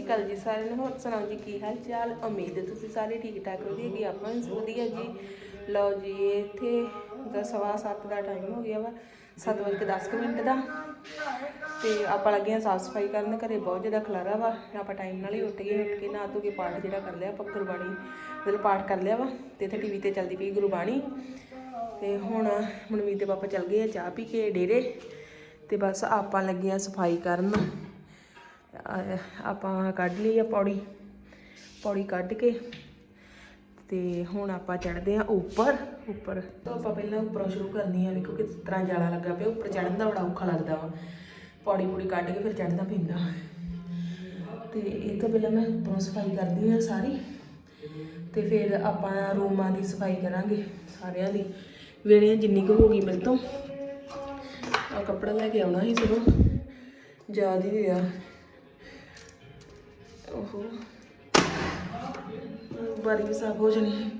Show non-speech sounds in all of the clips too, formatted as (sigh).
ਸ਼੍ਰੀ ਅਕਾਲ ਜੀ ਸਾਰਿਆਂ ਨੂੰ। ਹੋਰ ਸੁਣਾਓ ਜੀ, ਕੀ ਹਾਲ ਚਾਲ? ਉਮੀਦ ਹੈ ਤੁਸੀਂ ਸਾਰੇ ਠੀਕ ਠਾਕ ਵਧੀਆ ਜੀ ਆਪਾਂ ਵੀ ਵਧੀਆ ਜੀ। ਲਓ ਜੀ, ਇੱਥੇ ਦਾ ਸਵਾ ਸੱਤ ਦਾ ਟਾਈਮ ਹੋ ਗਿਆ ਵਾ 7 ਵਜੇ 10 ਮਿੰਟ ਦਾ। ਤੇ ਆਪਾਂ ਲੱਗੇ ਆ ਸਾਫ਼ ਸਫ਼ਾਈ ਕਰਨ, ਘਰੇ ਬਹੁਤ ਜ਼ਿਆਦਾ ਖਲਾਰਾ ਵਾ। ਆਪਾਂ ਟਾਈਮ ਨਾਲ ਹੀ ਉੱਠ ਗਏ, ਉੱਠ ਕੇ ਨਹਾ ਧੋ ਕੇ ਪਾਠ ਜਿਹੜਾ ਕਰ ਲਿਆ, ਆਪਾਂ ਗੁਰਬਾਣੀ ਮਤਲਬ ਪਾਠ ਕਰ ਲਿਆ ਵਾ। ਤੇ ਇੱਥੇ ਟੀਵੀ ਤੇ ਚੱਲਦੀ ਪਈ ਗੁਰਬਾਣੀ। ਤੇ ਹੁਣ ਮਨਮੀਤ ਦੇ ਪਾਪਾ ਚੱਲ ਗਏ ਆ ਚਾਹ ਪੀ ਕੇ ਡੇਰੇ। ਤੇ ਬਸ ਆਪਾਂ ਲੱਗੇ ਆ ਸਫ਼ਾਈ ਕਰਨ। ਆਪਾਂ ਕੱਢ ਲਈ ਆ ਪੌੜੀ ਪੌੜੀ ਕੱਢ ਕੇ ਤੇ ਹੁਣ ਆਪਾਂ ਚੜਦੇ ਆ ਉੱਪਰ ਉੱਪਰ ਤਾਂ ਆਪਾਂ ਪਹਿਲਾਂ ਉੱਪਰੋਂ ਸ਼ੁਰੂ ਕਰਨੀ ਆ। ਵੇਖੋ ਕਿਸ ਤਰ੍ਹਾਂ ਜਾਲਾ ਲੱਗਾ ਪਿਆ, ਉੱਪਰ ਚੜਨ ਦਾ ਬੜਾ ਔਖਾ ਲੱਗਦਾ ਵਾ। ਪੌੜੀ ਪੂੜੀ ਕੱਢ ਕੇ ਫਿਰ ਚੜਨਾ ਪੈਂਦਾ। ਤੇ ਇਹ ਤੋਂ ਪਹਿਲਾਂ ਮੈਂ ਉੱਪਰੋਂ ਸਫ਼ਾਈ ਕਰਦੀ ਆ ਸਾਰੀ। ਤੇ ਫਿਰ ਆਪਾਂ ਰੂਮਾਂ ਦੀ ਸਫ਼ਾਈ ਕਰਾਂਗੇ ਸਾਰਿਆਂ ਦੀ। ਵੇਲੇ ਜਿੰਨੀ ਕੁ ਹੋ ਗਈ ਮੇਰੇ ਤੋਂ। ਆ ਕੱਪੜਾ ਲੈ ਕੇ ਆਉਣਾ ਸੀ ਸਗੋਂ ਯਾਦ ਹੀ ਰਿਹਾ। ਓਹੋ। ਬਾਰੀ ਵੀ ਸਾਫ਼ ਹੋ ਜਣੀ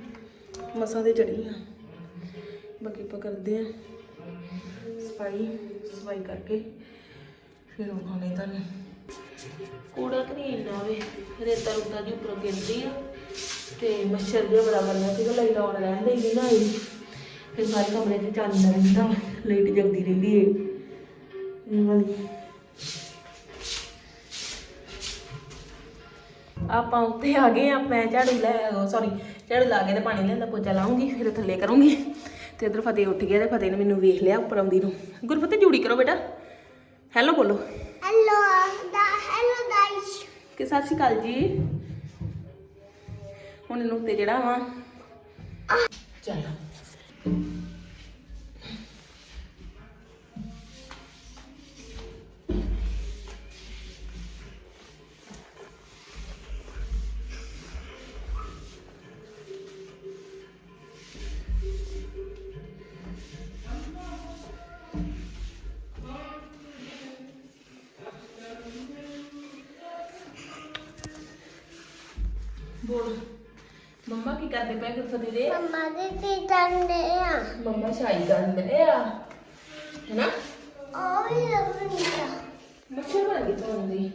ਮਸਾਂ ਦੇ ਚੜੀ ਆ। ਬਾਕੀ ਆਪਾਂ ਕਰਦੇ ਆ ਸਫ਼ਾਈ ਸਫ਼ਾਈ ਕਰਕੇ ਫਿਰ ਉਹ ਖਾਣੇ ਤੁਹਾਨੂੰ। ਕੂੜਾ ਤਾਂ ਨਹੀਂ ਇੰਨਾ ਵੇ, ਰੇਤਾ ਰੁੱਤਾ ਦੀ ਉੱਪਰੋਂ ਗਿਰਦੀ ਆ ਤੇ ਮੱਛਰ ਵੀ ਬੜਾ ਬਣਿਆ ਸੀਗਾ ਲਾਈਟ ਆਉਣ ਰਹਿੰਦੇ ਹੀ ਨਾ ਆਈ ਫਿਰ ਸਾਰੇ ਕਮਰੇ 'ਚ ਚੱਲਦਾ ਰਹਿੰਦਾ, ਲਾਈਟ ਜਗਦੀ ਰਹਿੰਦੀ ਏ। ਇਹ ਵਾਲੀ। ਆਪਾਂ ਉੱਤੇ ਆ ਗਏ ਆ ਮੈਂ ਝਾੜੂ ਲੈ ਸੌਰੀ ਝਾੜੂ ਲਾ ਕੇ ਤੇ ਪਾਣੀ ਲੈਂਦਾ ਪੋਚਾ ਲਾਉਂਗੀ ਫਿਰ ਥੱਲੇ ਕਰੂੰਗੀ। ਤੇ ਇਧਰ ਫਤਿਹ ਉੱਠ ਗਿਆ ਤੇ ਫਤਿਹ ਨੇ ਮੈਨੂੰ ਵੇਖ ਲਿਆ ਉੱਪਰ ਆਉਂਦੀ ਨੂੰ। ਗੁਰਫਤਿਹ ਜੂੜੀ ਕਰੋ ਬੇਟਾ। ਹੈਲੋ ਬੋਲੋ। Hello, da, hello guys. ਕਿ ਸਤਿ ਸ਼੍ਰੀ ਅਕਾਲ ਜੀ। ਹੁਣ ਇਹਨੂੰ ਉੱਤੇ ਜਿਹੜਾ ਵਾ ਚੱਲ। ਕਰਦੇ ਪਏ ਗੁਰਫਤਿਹ ਦੇ this is Dania. ਮੰਮਾ ਸ਼ਾਈ ਕਰਦੇ ਆ ਹੈਨਾ? Oh, Lavanya. ਮੱਛਰ ਬਣ ਗਈ ਤੋਂ ਦੀ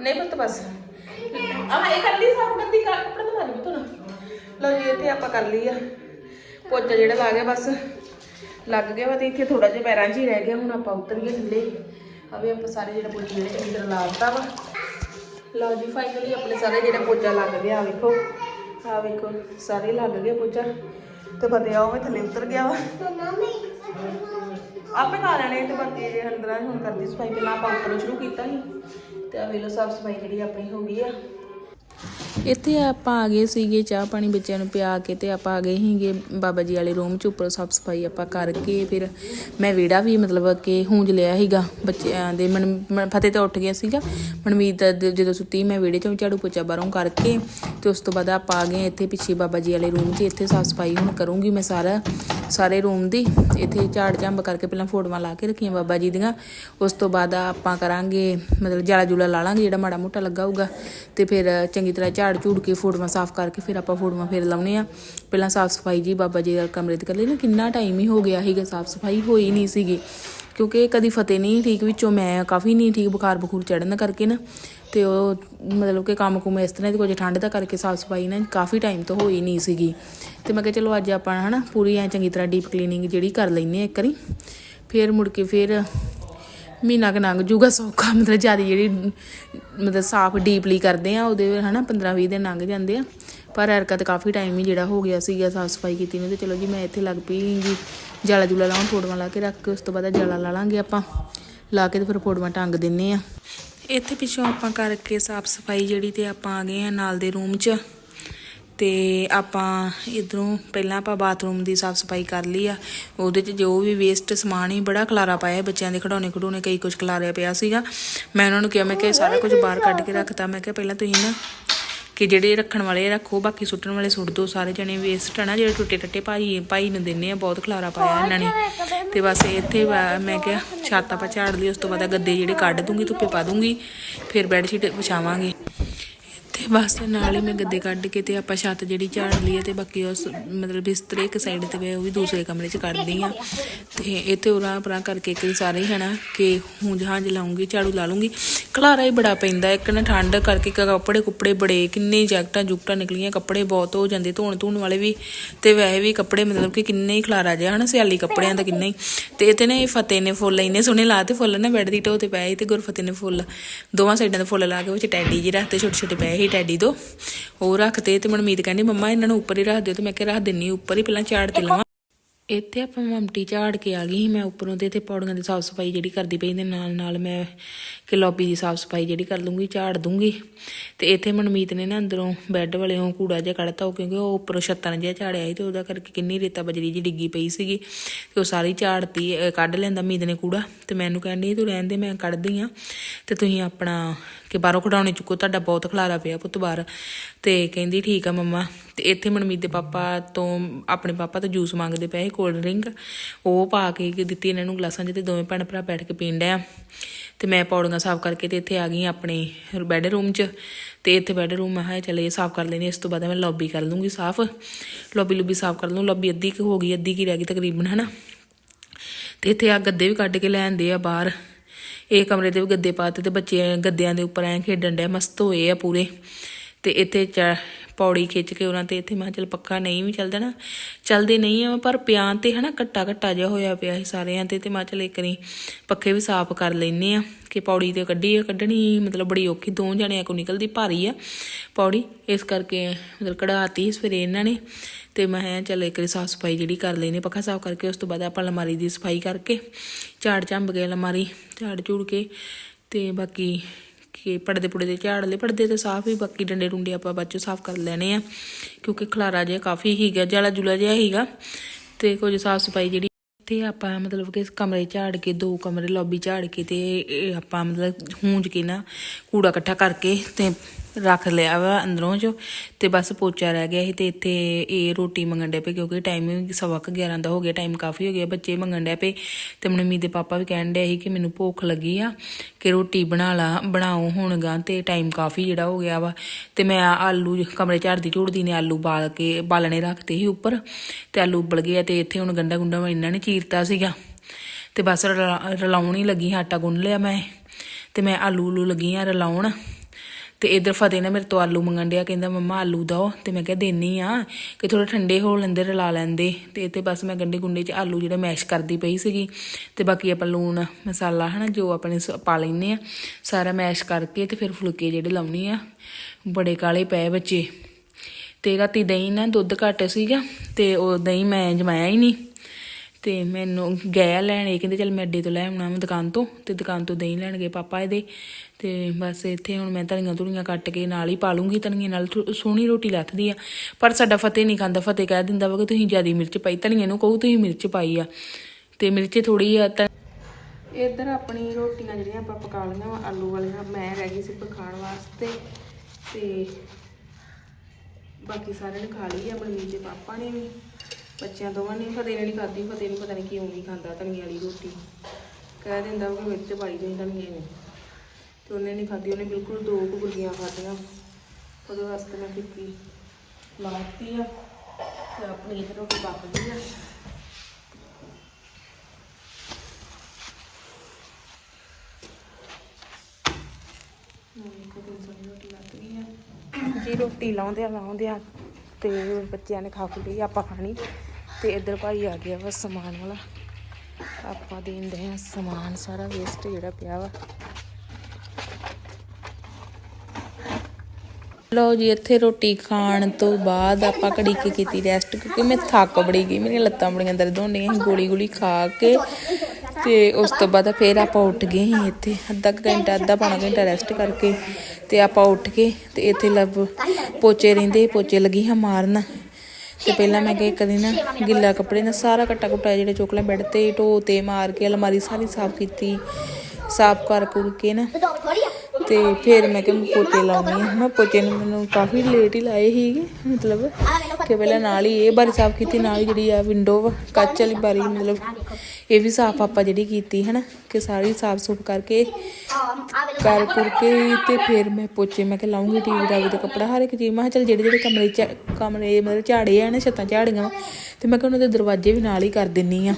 ਨਹੀਂ ਪੁੱਤ ਬਸ ਆ ਇਹ ਕਰ ਲਈ ਸਾਫ਼ ਗੰਦੀ ਕਰ ਕੱਪੜਾ ਤਾਂ ਮਾਰੀ ਤੂੰ ਨਾ ਲਓ ਜੀ ਇੱਥੇ ਆਪਾਂ ਕਰ ਲਈ ਆ। ਪੋਚਾ ਜਿਹੜਾ ਲਾ ਗਿਆ ਬਸ। ਲੱਗ ਗਿਆ ਵਾ ਤੇ ਇੱਥੇ ਥੋੜਾ ਜਿਹਾ ਪੈਰਾਂ 'ਚ ਹੀ ਰਹਿ ਗਿਆ ਹੁਣ ਆਪਾਂ ਉਤਰ ਥੱਲੇ। ਅਵੇ ਆਪਾਂ ਸਾਰੇ ਜਿਹੜਾ ਪੋਚਾ ਜਿਹੜੇ ਚੰਗੀ ਤਰ੍ਹਾਂ ਲਾ ਦਿੱਤਾ ਵਾ। ਲਓ ਜੀ ਫਾਈਨਲੀ ਆਪਣੇ ਸਾਰੇ ਜਿਹੜਾ ਪੋਚਾ ਲੱਗ ਗਿਆ ਆ ਵੇਖੋ। ਆ ਵੇਖੋ ਸਾਰੇ ਲੱਗ ਗਏ ਪੋਚਾ ਤੇ ਫਤਿਹ ਆਓ ਮੈਂ ਥੱਲੇ ਉਤਰ ਗਿਆ ਵਾ। Mama, ਆਪੇ ਖਾ ਲੈਣੇ ਤੇ ਬਾਕੀ ਜਿਹੜੇ ਅੰਦਰਾਂ ਹੁਣ ਕਰਦੀ ਸਫ਼ਾਈ। ਪਹਿਲਾਂ ਆਪਾਂ ਉੱਪਰੋਂ ਸ਼ੁਰੂ ਕੀਤਾ ਸੀ। ਤੇ ਆ ਵੇਲੋ ਸਾਫ਼ ਸਫ਼ਾਈ ਜਿਹੜੀ ਆਪਣੀ ਹੋ ਗਈ ਆ। ਇੱਥੇ ਆਪਾਂ ਆ ਗਏ ਸੀਗੇ ਚਾਹ ਪਾਣੀ ਬੱਚਿਆਂ ਨੂੰ ਪਿਆ ਕੇ ਤੇ ਆਪਾਂ ਆ ਗਏ ਸੀਗੇ ਬਾਬਾ ਜੀ ਵਾਲੇ ਰੂਮ ਚ, ਉੱਪਰ ਸਾਫ਼ ਸਫ਼ਾਈ ਆਪਾਂ ਕਰਕੇ ਫਿਰ ਮੈਂ ਵਿਹੜਾ ਵੀ ਮਤਲਬ ਕਿ ਹੂੰਜ ਲਿਆ ਸੀਗਾ ਬੱਚਿਆਂ ਦੇ। ਮਨ, ਮਨ- ਫਤਿਹ ਤਾਂ ਉੱਠ ਗਿਆ ਸੀਗਾ। ਮਨਮੀਤ ਦ- ਜਦੋਂ ਸੁੱਤੀ ਮੈਂ ਵਿਹੜੇ ਚੋਂ ਝਾੜੂ ਪੋਚਾ ਬਾਹਰੋਂ ਕਰਕੇ ਤੇ ਉਸ ਤੋਂ ਬਾਅਦ ਆਪਾਂ ਆ ਗਏ ਇੱਥੇ ਪਿੱਛੇ ਬਾਬਾ ਜੀ ਵਾਲੇ ਰੂਮ 'ਚ, ਇੱਥੇ ਸਾਫ਼ ਸਫ਼ਾਈ ਹੁਣ ਕਰੂੰਗੀ ਮੈਂ ਸਾਰਾ। ਸਾਰੇ ਰੂਮ ਦੀ, ਇੱਥੇ ਝਾੜ ਝੰਬ ਕਰਕੇ ਪਹਿਲਾਂ ਫੋਟੋਆਂ ਲਾ ਕੇ ਰੱਖੀਆਂ ਬਾਬਾ ਜੀ ਦੀਆਂ। ਉਸ ਤੋਂ ਬਾਅਦ ਆਪਾਂ ਕਰਾਂਗੇ, ਮਤਲਬ ਜਾਲਾ ਜੂਲਾ ਲਾ ਲਾਂਗੇ, ਜਿਹੜਾ ਮਾੜਾ ਮੋਟਾ ਲੱਗਾ ਹੋਊਗਾ। ਤੇ ਫਿਰ ਚੰਗੀ ਤਰ੍ਹਾਂ ਝਾੜ ਝੂੜ ਕੇ ਫੋਟੋਆਂ ਸਾਫ਼ ਕਰਕੇ ਫਿਰ ਆਪਾਂ ਫੋਟੋਆਂ ਫਿਰ ਲਾਉਣੇ ਆ ਪਹਿਲਾਂ ਸਾਫ਼ ਸਫ਼ਾਈ ਜੀ ਬਾਬਾ ਜੀ ਦਾ ਕਮਰੇ ਦੀ ਕਰ ਲਈ ਨਾ, ਕਿੰਨਾ ਟਾਈਮ ਹੀ ਹੋ ਗਿਆ, ਸੀਗਾ, ਸਾਫ਼ ਸਫ਼ਾਈ ਹੋਈ ਨਹੀਂ ਸੀਗੀ। ਕਿਉਂਕਿ ਕਦੀ ਫਤਿਹ ਨਹੀਂ ਠੀਕ, ਵਿੱਚੋਂ ਮੈਂ ਕਾਫੀ ਨਹੀਂ ਠੀਕ, ਬੁਖਾਰ ਬਖੂਰ ਚੜਨ ਕਰਕੇ ਨਾ, ਤੇ ਉਹ ਮਤਲਬ ਕਿ ਕੰਮ ਕੁਮ ਇਸ ਤਰ੍ਹਾਂ ਦੀ ਕੁਝ ਠੰਡ ਦਾ ਕਰਕੇ ਸਾਫ਼ ਸਫ਼ਾਈ ਨਾ ਕਾਫੀ ਟਾਈਮ ਤੋਂ ਹੋਈ ਨਹੀਂ ਸੀਗੀ। ਤੇ ਮੈਂ ਕਿਹਾ ਚਲੋ ਅੱਜ ਆਪਾਂ ਹਨਾ ਪੂਰੀ ਐ ਚੰਗੀ ਤਰ੍ਹਾਂ ਡੀਪ ਕਲੀਨਿੰਗ ਜਿਹੜੀ ਕਰ ਲੈਨੇ ਆ ਇੱਕ ਵਾਰੀ। ਫਿਰ ਮੁੜ ਕੇ ਫਿਰ ਮਹੀਨਾ ਕੁ ਲੰਘ ਜੂਗਾ ਸੌਖਾ ਮਤਲਬ ਜ਼ਿਆਦਾ ਜਿਹੜੀ ਮਤਲਬ ਸਾਫ਼ ਡੀਪਲੀ ਕਰਦੇ ਆ, ਉਹਦੇ ਹਨਾ 15 20 ਦਿਨ ਲੰਘ ਜਾਂਦੇ ਆ। ਪਰ ਐਰਕਾ ਤਾਂ ਕਾਫੀ ਟਾਈਮ ਹੀ ਜਿਹੜਾ ਹੋ ਗਿਆ ਸੀਗਾ ਸਾਫ਼ ਸਫ਼ਾਈ ਕੀਤੀ ਨੇ ਤੇ ਚਲੋ ਜੀ ਮੈਂ ਇੱਥੇ ਲੱਗ ਪਈ ਜੀ ਜਾਲਾ ਜੂਲਾ ਲਾਉਣ, ਫੋਟੋਆਂ ਲਾ ਕੇ ਰੱਖ ਕੇ, ਉਸ ਤੋਂ ਬਾਅਦ ਜਲਾ ਲਾ ਲਾਂਗੇ ਆਪਾਂ। ਲਾ ਕੇ ਤੇ ਫਿਰ ਫੋਟੋਆਂ ਟੰਗ ਦਿੰਨੇ ਆ। ਇੱਥੇ ਪਿੱਛੋਂ ਆਪਾਂ ਕਰਕੇ ਸਾਫ਼ ਸਫ਼ਾਈ ਜਿਹੜੀ ਤੇ ਆਪਾਂ ਆ ਗਏ ਆ ਨਾਲ ਦੇ ਰੂਮ 'ਚ। ਤੇ ਆਪਾਂ ਇਧਰੋਂ ਪਹਿਲਾਂ ਆਪਾਂ ਬਾਥਰੂਮ ਦੀ ਸਾਫ਼ ਸਫ਼ਾਈ ਕਰ ਲਈ ਆ। ਉਹਦੇ 'ਚ ਜੋ ਵੀ ਵੇਸਟ ਸਮਾਨ ਹੀ ਬੜਾ ਖਲਾਰਾ ਪਾਇਆ ਬੱਚਿਆਂ ਦੇ ਖਿਡੌਣੇ ਖਿਡੌਣੇ, ਕਈ ਕੁਝ ਖਲਾਰਿਆ ਪਿਆ ਸੀਗਾ। ਮੈਂ ਉਹਨਾਂ ਨੂੰ ਕਿਹਾ, ਮੈਂ ਕਿ ਸਾਰਾ ਕੁਝ ਬਾਹਰ ਕੱਢ ਕੇ ਰੱਖਤਾ। ਮੈਂ ਕਿਹਾ, ਪਹਿਲਾਂ ਤੁਸੀਂ ਨਾ ਕਿ ਜਿਹੜੇ ਰੱਖਣ ਵਾਲੇ ਰੱਖੋ, ਬਾਕੀ ਸੁੱਟਣ ਵਾਲੇ ਸੁੱਟ ਦੋ, ਸਾਰੇ ਜਣੇ ਵੇਸਟ ਆ ਨਾ, ਜਿਹੜੇ ਟੁੱਟੇ ਟੱਟੇ ਭਾਈ ਭਾਈ ਨੂੰ ਦਿੰਨੇ ਆ, ਬਹੁਤ ਖਲਾਰਾ ਪਾਇਆ ਇਹਨਾਂ ਨੇ। ਤੇ ਬਸ ਇੱਥੇ ਵਾ- ਮੈਂ ਕਿਹਾ ਛੱਤ ਆਪਾਂ ਝਾੜ ਲਈ, ਉਸ ਤੋਂ ਬਾਅਦ ਗੱਦੇ ਜਿਹੜੇ ਕੱਢ ਦੂੰਗੀ, ਧੁੱਪੇ ਪਾ ਦੂੰਗੀ, ਫਿਰ ਬੈੱਡ ਸ਼ੀਟ ਵਿਛਾਵਾਂਗੇ। ਤੇ ਬਸ ਨਾਲ ਹੀ ਮੈਂ ਗੱਦੇ ਕੱਢ ਕੇ ਤੇ ਆਪਾਂ ਛੱਤ ਜਿਹੜੀ ਝਾੜ ਲਈ ਹੈ ਤੇ ਬਾਕੀ ਉਸ ਮਤਲਬ ਬਿਸਤਰੇ ਇੱਕ ਸਾਈਡ ਤੇ ਪਏ ਉਹ ਵੀ ਦੂਸਰੇ ਕਮਰੇ 'ਚ ਕੱਢਦੀ ਆ। ਤੇ ਇੱਥੇ ਉਰਾਂ ਪਰਾਂ ਕਰਕੇ ਕਈ ਸਾਰੇ ਹਨਾ ਕਿ ਹੂੰ ਹਾਂਜ ਲਾਉਂਗੀ, ਝਾੜੂ ਲਾ ਲੂੰਗੀ। ਖਲਾਰਾ ਹੀ ਬੜਾ ਪੈਂਦਾ, ਇੱਕ ਨਾ ਠੰਡ ਕਰਕੇ ਕੱਪੜੇ ਕੁੱਪੜੇ ਬੜੇ, ਕਿੰਨੇ ਜੈਕਟਾਂ ਜੁਕਟਾਂ ਨਿਕਲੀਆਂ, ਕੱਪੜੇ ਬਹੁਤ ਹੋ ਜਾਂਦੇ, ਧੋਣ ਧੋਣ ਵਾਲੇ ਵੀ ਤੇ ਵੈਸੇ ਵੀ ਕੱਪੜੇ ਮਤਲਬ ਕਿ ਕਿੰਨੇ ਹੀ ਖਲਾਰਾ ਜਿਹਾ ਹਨਾ, ਸਿਆਲੀ ਕੱਪੜਿਆਂ ਦਾ ਕਿੰਨਾ ਹੀ। ਤੇ ਇਹ ਤੇ ਨੇ ਫਤਿਹ ਨੇ ਫੁੱਲ, ਇੰਨੇ ਸੋਹਣੇ ਲਾਤੇ ਫੁੱਲ ਨਾ, ਬੈੱਡ ਦੀ ਢੋ ਤੇ ਪਏ ਸੀ ਤੇ ਗੁਰਫਤਿਹ ਨੇ ਫੁੱਲ। ਦੋਵਾਂ ਸਾਈਡਾਂ ਦੇ ਫੁੱਲ ਲਾ ਕੇ ਵਿੱਚ ਟੈਡੀ ਜੀ ਰੱਖਤੇ ਛੋਟੇ ਛੋਟੇ ਪਏ ਡੈਡੀ ਟੈਡੀ ਤੋਂ। ਉਹ ਰੱਖਤੇ ਤੇ ਮਨਮੀਤ ਕਹਿੰਦੀ ਮੰਮਾ ਇਹਨਾਂ ਨੂੰ ਉੱਪਰ ਹੀ ਰੱਖ ਦਿਓ ਤੇ ਮੈਂ ਕਿਹਾ ਰੱਖ ਦਿੰਨੀ ਉੱਪਰ ਹੀ ਪਹਿਲਾਂ ਝਾੜ ਤੇ ਲਵਾਂ। ਇੱਥੇ ਆਪਾਂ ਮਮਟੀ ਝਾੜ ਕੇ ਆ ਗਈ ਸੀ ਮੈਂ ਉੱਪਰੋਂ ਤੇ ਪੌੜੀਆਂ ਦੀ ਸਾਫ਼ ਸਫ਼ਾਈ ਜਿਹੜੀ ਕਰਦੀ ਪਈ ਦੇ ਨਾਲ ਨਾਲ ਮੈਂ ਕਿ ਲੌਬੀ ਦੀ ਸਾਫ਼ ਸਫ਼ਾਈ ਜਿਹੜੀ ਕਰ ਲੂੰਗੀ, ਝਾੜ ਦੂੰਗੀ। ਤੇ ਇੱਥੇ ਮਨਮੀਤ ਨੇ ਨਾ ਅੰਦਰੋਂ ਬੈੱਡ ਵਾਲਿਓਂ ਕੂੜਾ ਜਿਹਾ ਕੱਢਤਾ ਉਹ ਕਿਉਂਕਿ ਉਹ ਉੱਪਰੋਂ ਛੱਤਾਂ ਜਿਹਾ ਝਾੜਿਆ ਸੀ ਤੇ ਉਹਦਾ ਕਰਕੇ ਕਿੰਨੀ ਰੇਤਾ ਬਜਰੀ ਜੀ ਡਿੱਗੀ ਪਈ ਸੀਗੀ। ਤੇ ਉਹ ਸਾਰੀ ਝਾੜਤੀ ਕੱਢ ਲੈਂਦਾ ਮੀਤ ਨੇ ਕੂੜਾ। ਤੇ ਮੈਨੂੰ ਕਹਿੰਦੀ ਤੂੰ ਰਹਿਣ ਦੇ, ਮੈਂ ਕੱਢਦੀ ਆ। ਤੇ ਤੁਸੀਂ ਆਪਣਾ ਕਿ ਬਾਹਰੋਂ ਖਡਾਉਣੇ ਚੁੱਕੋ, ਤੁਹਾਡਾ ਬਹੁਤ ਖਲਾਰਾ ਪਿਆ ਪੁੱਤ ਬਾਹਰ। ਤੇ ਕਹਿੰਦੀ, ਠੀਕ ਆ ਮੰਮਾ। ਤੇ ਇੱਥੇ ਮਨਮੀਤ ਦੇ ਪਾਪਾ ਤੋਂ, ਆਪਣੇ ਪਾਪਾ ਤੋਂ ਜੂਸ ਮੰਗਦੇ ਪਏ ਸੀ ਕੋਲਡ ਡਰਿੰਕ ਉਹ ਪਾ ਕੇ ਦਿੱਤੀ ਇਹਨਾਂ ਨੂੰ ਗਲਾਸਾਂ 'ਚ ਤੇ ਦੋਵੇਂ ਭੈਣ ਭਰਾ ਬੈਠ ਕੇ ਪੀਣ ਡਿਆ। ਤੇ ਮੈਂ ਪੌੜੀਆਂ ਸਾਫ਼ ਕਰਕੇ ਤੇ ਇੱਥੇ ਆ ਗਈ ਆਪਣੇ ਬੈਡਰੂਮ 'ਚ। ਤੇ ਇੱਥੇ ਬੈੱਡ ਰੂਮ ਮੈਂ ਹਾਂ ਚਲੇ ਸਾਫ਼ ਕਰ ਲੈਣੀ ਇਸ ਤੋਂ ਬਾਅਦ ਮੈਂ ਲੌਬੀ ਕਰ ਲੂੰਗੀ ਸਾਫ਼। ਲੌਬੀ ਲੁਬੀ ਸਾਫ਼ ਕਰ ਲੂੰ। ਲੌਬੀ ਅੱਧੀ ਕੁ ਹੋ ਗਈ, ਅੱਧੀ ਕੀ ਰਹਿ ਗਈ ਤਕਰੀਬਨ, ਹਨਾ? ਤੇ ਇੱਥੇ ਆ ਗੱਦੇ ਵੀ ਕੱਢ ਕੇ ਲੈ ਆਂਦੇ ਆ ਬਾਹਰ। ਇਹ ਕਮਰੇ ਦੇ ਵੀ ਗੱਦੇ ਪਾਤੇ ਤੇ ਬੱਚੇ ਗੱਦਿਆਂ ਦੇ ਉੱਪਰ ਐ ਖੇਡਣ ਡਿਆ ਮਸਤ ਹੋਏ ਆ ਪੂਰੇ। ਤੇ ਇੱਥੇ ਚ ਪੌੜੀ ਖਿੱਚ ਕੇ ਉਹਨਾਂ ਤੇ ਇੱਥੇ ਮੈਂ ਕਿਹਾ ਚੱਲ ਪੱਕਾ ਨਹੀਂ ਵੀ ਚੱਲਦਾ ਨਾ, ਚੱਲਦੇ ਨਹੀਂ ਆ, ਪਰ ਪਿਆਂ ਤੇ ਹਨਾ ਘੱਟਾ ਘੱਟਾ ਜਿਹਾ ਹੋਇਆ ਪਿਆ ਸੀ ਸਾਰਿਆਂ ਤੇ ਤੇ ਮੈਂ ਕਿਹਾ ਚੱਲ ਇੱਕ ਵਾਰੀ ਪੱਖੇ ਵੀ ਸਾਫ਼ ਕਰ ਲੈਨੇ ਆ ਕਿ ਪੌੜੀ ਤੇ ਕੱਢੀ ਆ, ਕੱਢਣੀ ਮਤਲਬ ਬੜੀ ਔਖੀ, ਦੋ ਜਣਿਆਂ ਕੋ ਨਿਕਲਦੀ ਭਾਰੀ ਆ ਪੌੜੀ, ਇਸ ਕਰਕੇ ਮਤਲਬ ਕਢਾਤੀ ਸਵੇਰੇ ਇਹਨਾਂ ਨੇ, ਤੇ ਮੈਂ ਕਿਹਾ ਚੱਲ ਇੱਕ ਵਾਰੀ ਸਾਫ਼ ਸਫ਼ਾਈ ਜਿਹੜੀ ਕਰ ਲੈਨੇ ਪੱਖਾ ਸਾਫ਼ ਕਰਕੇ ਉਸ ਤੋਂ ਬਾਅਦ ਆਪਾਂ ਅਲਮਾਰੀ ਦੀ ਸਫ਼ਾਈ ਕਰਕੇ ਝਾੜ ਝੰਬ ਕੇ ਅਲਮਾਰੀ ਝਾੜ ਝੂੜ ਕੇ, ਤੇ ਬਾਕੀ ਕਿ ਪਰਦੇ ਪੁੜੇ ਦੇ ਝਾੜ ਲਏ, ਪਰਦੇ ਤੇ ਸਾਫ਼ ਹੀ, ਬਾਕੀ ਡੰਡੇ ਡੁੰਡੇ ਆਪਾਂ ਬਾਅਦ ਚੋਂ ਸਾਫ਼ ਕਰ ਲੈਣੇ ਆ, ਕਿਉਂਕਿ ਖਲਾਰਾ ਜਿਹਾ ਕਾਫੀ ਹੀਗਾ ਜਲਾ ਜੁਲਾ ਜਿਹਾ ਹੀਗਾ, ਤੇ ਕੁਝ ਸਾਫ਼ ਸਫ਼ਾਈ ਜਿਹੜੀ ਤੇ ਆਪਾਂ ਮਤਲਬ ਕਿ ਕਮਰੇ ਝਾੜ ਕੇ, ਦੋ ਕਮਰੇ, ਲੌਬੀ ਝਾੜ ਕੇ ਤੇ ਆਪਾਂ ਮਤਲਬ ਹੂੰਜ ਕੇ ਨਾ ਕੂੜਾ ਇਕੱਠਾ ਕਰਕੇ ਤੇ ਰੱਖ ਲਿਆ ਵਾ ਅੰਦਰੋਂ ਜੋ, ਤੇ ਬਸ ਪੋਚਾ ਰਹਿ ਗਿਆ ਸੀ ਤੇ ਇੱਥੇ ਇਹ ਰੋਟੀ ਮੰਗਣ ਡਿਆ ਪਏ ਕਿਉਂਕਿ ਟਾਈਮ ਸਵਾ ਕੁ 11 ਦਾ ਹੋ ਗਿਆ ਟਾਈਮ ਕਾਫੀ ਹੋ ਗਿਆ, ਬੱਚੇ ਮੰਗਣ ਡਿਆ ਪਏ ਤੇ ਮਨਮੀ ਦੇ ਪਾਪਾ ਵੀ ਕਹਿਣ ਡਿਆ ਸੀ ਕਿ ਮੈਨੂੰ ਭੁੱਖ ਲੱਗੀ ਆ ਕਿ ਰੋਟੀ ਬਣਾ ਲਾ, ਬਣਾਓ ਹੁਣ ਗਾ ਤੇ ਟਾਈਮ ਕਾਫੀ ਜਿਹੜਾ ਹੋ ਗਿਆ ਵਾ। ਤੇ ਮੈਂ ਆਲੂ ਕਮਰੇ ਝਾੜਦੀ ਝੂੜਦੀ ਨੇ ਆਲੂ ਬਾਲ ਕੇ ਬਾਲਣੇ ਰੱਖਤੇ ਸੀ ਉੱਪਰ ਤੇ ਆਲੂ ਉਬਲ ਗਏ ਆ ਤੇ ਇੱਥੇ ਹੁਣ ਗੰਡਾ ਗੁੰਡਾ ਇਹਨਾਂ ਨੇ ਚੀਰਤਾ ਸੀਗਾ। ਤੇ ਬਸ ਰਲਾ- ਰਲਾਉਣ ਹੀ ਲੱਗੀ, ਆਟਾ ਗੁੰਨ ਲਿਆ ਮੈਂ। ਤੇ ਮੈਂ ਆਲੂ ਉਲੂ ਲੱਗੀ ਆ ਰਲਾਉਣ। ਤੇ ਇਧਰ ਫਤਿਹ ਨੇ ਮੇਰੇ ਤੋਂ ਆਲੂ ਮੰਗਣ ਡਿਆ, ਕਹਿੰਦਾ, ਮੰਮਾ, ਆਲੂ ਦੋ ਤੇ ਮੈਂ ਕਿਹਾ ਦੇਣੀ ਆ ਕਿ ਥੋੜਾ ਠੰਡੇ ਹੋ ਲੈਂਦੇ, ਰਲਾ ਲੈਂਦੇ। ਤੇ ਇੱਥੇ ਬਸ ਮੈਂ ਗੰਡੇ ਗੁੰਡੇ 'ਚ ਆਲੂ ਜਿਹੜੇ ਮੈਸ਼ ਕਰਦੀ ਪਈ ਸੀਗੀ। ਤੇ ਬਾਕੀ ਆਪਾਂ ਲੂਣ, ਮਸਾਲਾ ਹਨਾ, ਜੋ ਆਪਣੇ ਸ- ਪਾ ਲੈਨੇ ਆ, ਸਾਰਾ ਮੈਸ਼ ਕਰਕੇ ਤੇ ਫਿਰ ਫੁਲਕੇ ਜਿਹੜੇ ਲਾਉਣੀ ਆ, ਬੜੇ ਕਾਲੇ ਪਏ ਬੱਚੇ। ਤੇ ਰਾਤੀ ਦਹੀਂ ਨਾ ਦੁੱਧ ਘੱਟ ਸੀਗਾ, ਤੇ ਉਹ ਦਹੀਂ ਮੈਂ ਜਮਾਇਆ ਹੀ ਨਹੀਂ। ਤੇ ਮੈਨੂੰ ਗਿਆ ਲੈਣ, ਇਹ ਕਹਿੰਦੇ ਚੱਲ ਮੈਂ ਅੱਡੇ ਤੋਂ ਲੈ ਆਉਣਾ ਮੈਂ ਦੁਕਾਨ ਤੋਂ, ਤੇ ਦੁਕਾਨ ਤੋਂ ਦਹੀਂ ਲੈਣ ਗਏ ਪਾਪਾ ਇਹਦੇ। ਤੇ ਬਸ ਇੱਥੇ ਹੁਣ ਮੈਂ ਧਨੀਆਂ ਧੁਨੀਆਂ ਕੱਟ ਕੇ ਨਾਲ ਹੀ ਪਾ ਲੂੰਗੀ ਧਨੀਏ, ਨਾਲ ਸੋਹਣੀ ਰੋਟੀ ਲੱਥਦੀ ਆ। ਪਰ ਸਾਡਾ ਫਤਿਹ ਨਹੀਂ ਖਾਂਦਾ, ਫਤਿਹ ਕਹਿ ਦਿੰਦਾ ਵਾ ਕਿ ਤੁਸੀਂ ਜ਼ਿਆਦਾ ਮਿਰਚ ਪਾਈ, ਧਨੀਏ ਨੂੰ ਕਹੋ ਤੁਸੀਂ ਮਿਰਚ ਪਾਈ ਆ। ਤੇ ਮਿਰਚ ਥੋੜੀ ਆ ਤਾਂ ਇੱਧਰ ਆਪਣੀ ਰੋਟੀਆਂ ਜਿਹੜੀਆਂ ਆਪਾਂ ਪਕਾ ਲਈਆਂ ਆਲੂ ਵਾਲੀਆਂ, ਮੈਂ ਰਹਿ ਗਈ ਸੀ ਪਕਾਉਣ ਵਾਸਤੇ, ਤੇ ਬਾਕੀ ਸਾਰਿਆਂ ਨੇ ਖਾ ਲਈ ਆ ਮਨਮੀਤ ਦੇ ਪਾਪਾ ਨੇ ਵੀ। ਬੱਚਿਆਂ ਦੋਵਾਂ ਨੇ ਫਤਿਹ ਨੇ ਨਹੀਂ ਖਾਧੀ ਫਤਿਹ ਨੂੰ ਪਤਾ ਨਹੀਂ ਕਿਉਂ ਨਹੀਂ ਖਾਂਦਾ ਧਨੀਏ ਵਾਲੀ ਰੋਟੀ। ਕਹਿ ਦਿੰਦਾ ਕਿ ਮਿਰਚ ਪਾਈ ਦੇ ਧਨੀਏ ਨੇ। ਤੇ ਉਹਨੇ ਨਹੀਂ ਖਾਧੀ ਉਹਨੇ ਬਿਲਕੁਲ ਦੋ ਕੁ ਗੁਰਗੀਆਂ ਖਾਧੀਆਂ। ਉਹਦੇ ਵਾਸਤੇ ਮੈਂ ਟਿੱਕੀ ਲਾਤੀ ਆ ਤੇ ਆਪਣੀ ਇੱਧਰ ਰੋਟੀ ਪੱਕ ਗਈ ਆ। ਜੀ ਰੋਟੀ ਲਾਉਂਦੇ ਆ ਲਾਉਂਦੇ ਆ ਤੇ ਬੱਚਿਆਂ ਨੇ ਖਾ ਖੂ ਲਈ ਆਪਾਂ ਖਾਣੀ। ਤੇ ਇੱਧਰ ਭਾਈ ਆ ਗਿਆ ਵਾ ਸਮਾਨ ਵਾਲਾ। ਆਪਾਂ ਦੇਣ ਦੇ ਆ ਸਮਾਨ ਸਾਰਾ ਵੇਸਟ ਜਿਹੜਾ ਪਿਆ ਵਾ। ਲਓ ਜੀ, ਇੱਥੇ ਰੋਟੀ ਖਾਣ ਤੋਂ ਬਾਅਦ ਆਪਾਂ ਘੜੀ ਕੇ ਕੀਤੀ ਰੈਸਟ ਕਿਉਂਕਿ ਮੈਂ ਥੱਕ ਬੜੀ ਗਈ, ਮੇਰੀਆਂ ਲੱਤਾਂ ਬੜੀਆਂ ਦਰਦ ਹੋਣ ਸੀ ਗੋਲੀ ਗੋਲੀ ਖਾ ਕੇ। ਤੇ ਉਸ ਤੋਂ ਬਾਅਦ ਫਿਰ ਆਪਾਂ ਉੱਠ ਗਏ ਸੀ ਇੱਥੇ, ਅੱਧਾ ਕੁ ਘੰਟਾ, ਅੱਧਾ ਪੌਣਾ ਘੰਟਾ ਰੈਸਟ ਕਰਕੇ ਤੇ ਆਪਾਂ ਉੱਠ ਕੇ ਤੇ ਇੱਥੇ ਲੱਭ ਪੋਚੇ ਰਹਿੰਦੇ, ਪੋਚੇ ਲੱਗੀ ਹਾਂ ਮਾਰਨ। ਤੇ ਪਹਿਲਾਂ ਮੈਂ ਕਿਹਾ ਕਦੀ ਨਾ ਗਿੱਲਾ ਕੱਪੜੇ ਨਾਲ ਸਾਰਾ ਕੱਟਾ ਕੁੱਟਾ ਜਿਹੜੇ ਚੋਕਲਾ ਬੈੱਡ ਤੇ ਢੋ ਤੇ ਮਾਰ ਕੇ ਅਲਮਾਰੀ ਸਾਰੀ ਸਾਫ਼ ਕੀਤੀ ਸਾਫ਼ ਕਰ ਕੁਰ ਕੇ ਨਾ। ਤੇ ਫਿਰ ਮੈਂ ਕਿਹਾ ਮੈਂ ਪੋਚੇ ਲਾਉਣੀ ਹਨਾ ਪੋਚੇ ਨੂੰ ਮੈਨੂੰ ਕਾਫੀ ਲੇਟ ਹੀ ਲਾਏ ਸੀਗੇ ਮਤਲਬ ਕਿ ਪਹਿਲਾਂ ਨਾਲ ਹੀ ਇਹ ਬਾਰੀ ਸਾਫ਼ ਕੀਤੀ ਨਾਲ ਹੀ ਜਿਹੜੀ ਆ ਵਿੰਡੋ ਕੱਚ ਵਾਲੀ ਬਾਰੀ ਮਤਲਬ ਇਹ ਵੀ ਸਾਫ਼ ਆਪਾਂ ਜਿਹੜੀ ਕੀਤੀ ਹੈ ਨਾ ਕਿ ਸਾਰੀ ਸਾਫ਼ ਸੁਫ ਕਰਕੇ ਕਰ ਕਰਕੇ ਤੇ ਫਿਰ ਮੈਂ ਪੋਚੇ ਮੈਂ ਕਿ ਲਾਉਂਗੀ ਟੀਵੀ ਦਾ ਵੀ ਤੇ ਕੱਪੜਾ, ਹਰ ਇੱਕ ਚੀਜ਼, ਮੈਂ ਕਿਹਾ ਚੱਲ ਜਿਹੜੇ ਜਿਹੜੇ ਕਮਰੇ ਚ, ਕਮਰੇ ਮਤਲਬ ਝਾੜੇ ਆ ਨਾ, ਛੱਤਾਂ ਝਾੜੀਆਂ ਵਾ, ਤੇ ਮੈਂ ਕਿਹਾ ਉਹਨਾਂ ਦੇ ਦਰਵਾਜ਼ੇ ਵੀ ਨਾਲ ਹੀ ਕਰ ਦਿੰਨੀ ਆ।